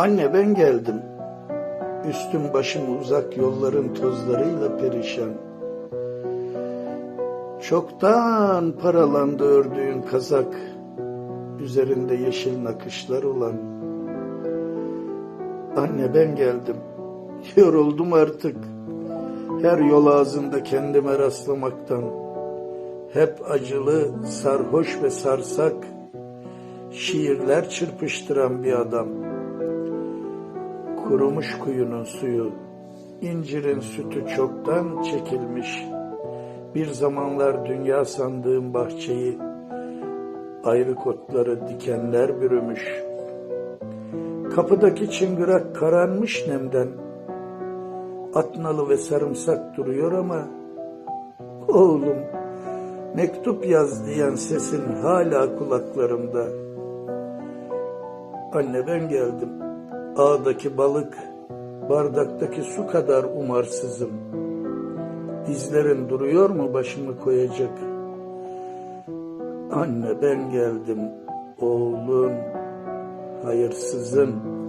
Anne ben geldim. Üstüm başım uzak yolların tozlarıyla perişan. Çoktan paralandı ördüğün kazak. Üzerinde yeşil nakışlar olan. Anne ben geldim. Yoruldum artık. Her yol ağzında kendime rastlamaktan. Hep acılı, sarhoş ve sarsak. Şiirler çırpıştıran bir adam. Kurumuş kuyunun suyu, incirin sütü çoktan çekilmiş. Bir zamanlar dünya sandığım bahçeyi, ayrı kotları dikenler bürümüş. Kapıdaki çıngırak kararmış nemden. Atnalı ve sarımsak duruyor ama, oğlum mektup yaz diyen sesin hala kulaklarımda. Anne ben geldim. Ağdaki balık, bardaktaki su kadar umarsızım. Dizlerin duruyor mu başımı koyacak? Anne ben geldim, oğlun, hayırsızın.